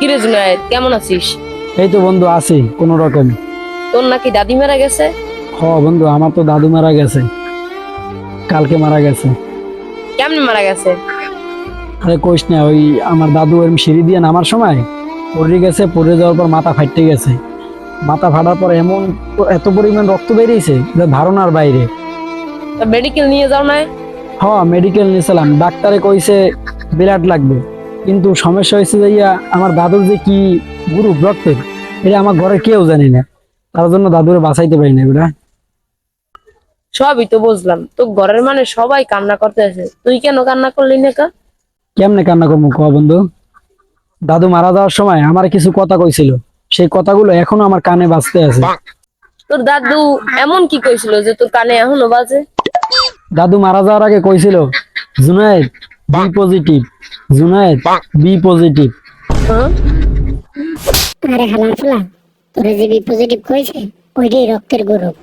কিরে জুনায়েদ কেমন আছিস? এই তো বন্ধু আছি কোন রকম। তোর নাকি দাদি মারা গেছে? হ বন্ধু আমার তো দাদু মারা গেছে। কালকে মারা গেছে। কেমনে মারা গেছে? আরে কইস না ওই আমার দাদু এরম সিঁড়ি দিয়ে নামার সময় পড়ে গেছে পড়ে যাওয়ার পর মাথা ফাটতে গেছে। মাথা ফাটার পর এমন এত পরিমাণ রক্ত বেরিয়েছে যে ধারণার বাইরে। মেডিকেল নিয়ে যাও না? হ মেডিকেল নিয়েছিলাম ডাক্তারে কইছে বিরাট লাগবে। কিন্তু সমস্যা হয়েছে যে ইয়া আমার দাদুর যে কি গ্রুপ রক্তের এটা আমার ঘরে কেউ জানি না। তার জন্য দাদুরে বাঁচাইতে পারি না এগুলা। সবই তো বুঝলাম। তো ঘরের মানে সবাই কান্না করতে আছে তুই কেন কান্না করলি না কা? কেমনে কান্না করব ক বন্ধু? দাদু মারা যাওয়ার সময় আমার কিছু কথা কইছিল। সেই কথাগুলো এখনও আমার কানে বাজতে আছে। তোর দাদু এমন কি কইছিল যে তোর কানে এখনও বাজে? দাদু মারা যাওয়ার আগে কইছিল Junaid B positive Junaid B positive আরে হালাম ফুলা তোরে যে বি পজিটিভ কইছে ওইটাই রক্তের গ্রুপ